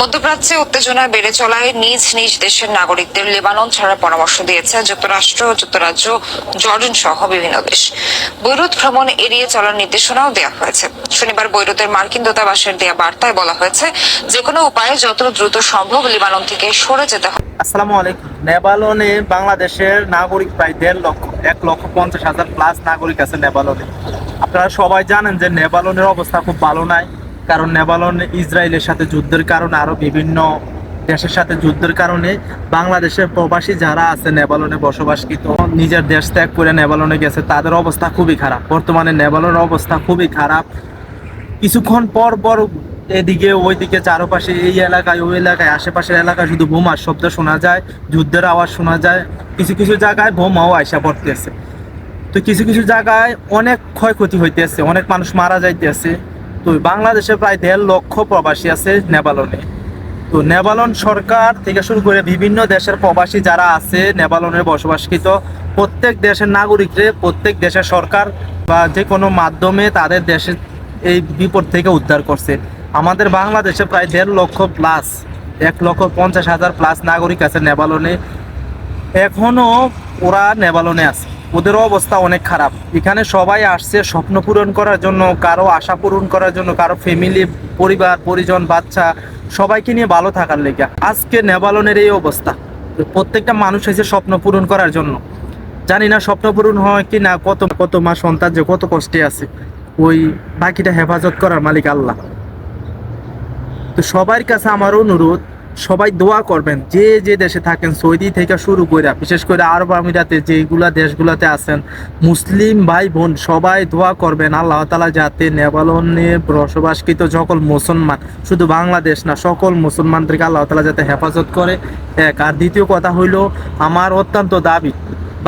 মধ্যপ্রাচ্যে উত্তেজনা বেড়ে চলায় নিজ নিজ দেশের নাগরিকদের লেবানন ছাড়ার পরামর্শ দিয়েছে যুক্তরাষ্ট্র যুক্তরাজ্য জর্ডন সহ বিভিন্ন দেশ। বৈরুত ভ্রমণ এড়িয়ে চলার নির্দেশনাও দেওয়া হয়েছে। শনিবার বৈরুতের মার্কিন দূতাবাসের দেয়া বার্তায় বলা হয়েছে যে কোনো উপায়ে যত দ্রুত সম্ভব লেবানন থেকে সরে যেতে হবে। আসসালামু আলাইকুম। নেবালনে বাংলাদেশের নাগরিক প্রায় দেড় লক্ষ, এক লক্ষ পঞ্চাশ হাজার প্লাস নাগরিক আছে নেবালনে। আপনারা সবাই জানেন যে নেবালনের অবস্থা খুব ভালো নাই। কারণ নেপালন ইসরায়েলের সাথে যুদ্ধের কারণে আরও বিভিন্ন দেশের সাথে যুদ্ধের কারণে বাংলাদেশের প্রবাসী যারা আছে নেপালনে বসবাসকৃত, নিজের দেশ ত্যাগ করে নেবালনে গেছে, তাদের অবস্থা খুবই খারাপ। বর্তমানে নেবালনের অবস্থা খুবই খারাপ। কিছুক্ষণ পর পর এদিকে, ওইদিকে চারপাশে এই এলাকায়, ওই এলাকায়, আশেপাশের এলাকায় শুধু বোমার শব্দ শোনা যায়, যুদ্ধের আওয়াজ শোনা যায়। কিছু কিছু জায়গায় বোমাও আইসা পড়তেছে। তো কিছু কিছু জায়গায় অনেক ক্ষয়ক্ষতি হইতেছে, অনেক মানুষ মারা যাইতেছে। তো বাংলাদেশে প্রায় দেড় লক্ষ প্রবাসী আছে নেপালনে তো নেপালন সরকার থেকে শুরু করে বিভিন্ন দেশের প্রবাসী যারা আছে নেপালনে বসবাসকৃত, প্রত্যেক দেশের নাগরিকরে, প্রত্যেক দেশের সরকার বা যে কোনো মাধ্যমে তাদের দেশের এই বিপদ থেকে উদ্ধার করছে। আমাদের বাংলাদেশে প্রায় দেড় লক্ষ প্লাস এক লক্ষ পঞ্চাশ হাজার প্লাস নাগরিক আছে নেপালনে এখনও ওরা নেবালনে আছে। ওদের অবস্থা অনেক খারাপ। এখানে সবাই আসছে স্বপ্ন পূরণ করার জন্য, কারও আশা পূরণ করার জন্য, কারও ফ্যামিলি পরিবার, পরিজন, বাচ্চা, সবাইকে নিয়ে ভালো থাকার লেগে। আজকে নেবালনের এই অবস্থা। প্রত্যেকটা মানুষ এসে স্বপ্ন পূরণ করার জন্য। জানি না স্বপ্ন পূরণ হয় কি না কত কত মা সন্তান যে কত কষ্টে আছে। ওই বাকিটা হেফাজত করার মালিক আল্লাহ। তো সবার কাছে আমার অনুরোধ সবাই দোয়া করবেন, যে যে দেশে থাকেন, সৌদি থেকে শুরু করে বিশেষ করে আরব আমিরাতে যেগুলা দেশগুলোতে আছেন, মুসলিম ভাই বোন, সবাই দোয়া করবেন, আল্লাহ তালা যাতে নেবালনে বসবাসকৃত সকল মুসলমান, শুধু বাংলাদেশ না, সকল মুসলমানদেরকে আল্লাহ তালা যাতে হেফাজত করে। এক, আর দ্বিতীয় কথা হইল, আমার অত্যন্ত দাবি,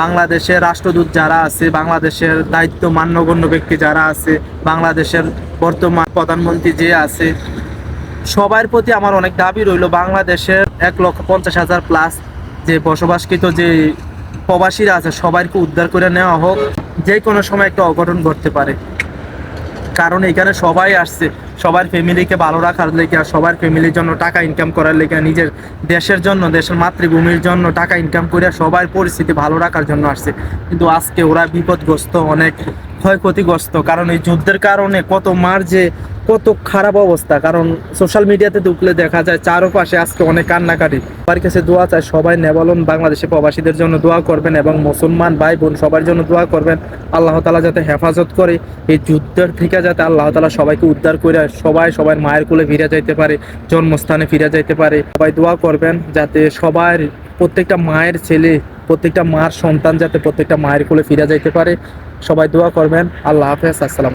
বাংলাদেশের রাষ্ট্রদূত যারা আছে, বাংলাদেশের দায়িত্ব মান্যগণ্য ব্যক্তি যারা আছে, বাংলাদেশের বর্তমান প্রধানমন্ত্রী যে আছে সবার প্রতি আমার অনেক দাবি রইল, বাংলাদেশের এক লক্ষ পঞ্চাশ হাজার প্লাস যে বসবাসকৃত যে প্রবাসীরা আছে, সবাইকে উদ্ধার করে নেওয়া হোক, যে কোনো সময় একটা অঘটন ঘটতে পারে। কারণ এখানে সবাই আসছে, সবার ফ্যামিলিকে ভালো রাখার লেগে সবার ফ্যামিলির জন্য টাকা ইনকাম করার লেগে নিজের দেশের জন্য, দেশের মাতৃভূমির জন্য টাকা ইনকাম করে সবার পরিস্থিতি ভালো রাখার জন্য আসছে। কিন্তু আজকে ওরা বিপদগ্রস্ত, অনেক ক্ষয়ক্ষতিগ্রস্ত, কারণ এই যুদ্ধের কারণে কত মার যে কত খারাপ অবস্থা। কারণ সোশ্যাল মিডিয়াতে ঢুকলে দেখা যায় চারপাশে আজকে অনেক কান্নাকাটি। সবার কাছে দোয়া চায় সবাই নেবলন বাংলাদেশে প্রবাসীদের জন্য দোয়া করবেন এবং মুসলমান ভাই বোন সবার জন্য দোয়া করবেন। আল্লাহ তালা যাতে হেফাজত করে এই যুদ্ধের থেকে যাতে আল্লাহ তালা সবাইকে উদ্ধার করে সবাই সবাই মায়ের কোলে ফিরে যাইতে পারে, জন্মস্থানে ফিরে যাইতে পারে। সবাই দোয়া করবেন যাতে সবার প্রত্যেকটা মায়ের ছেলে, প্রত্যেকটা মার সন্তান যাতে প্রত্যেকটা মায়ের কোলে ফিরে যাইতে পারে। সবাই দোয়া করবেন। আল্লাহ হাফেজ। আসসালাম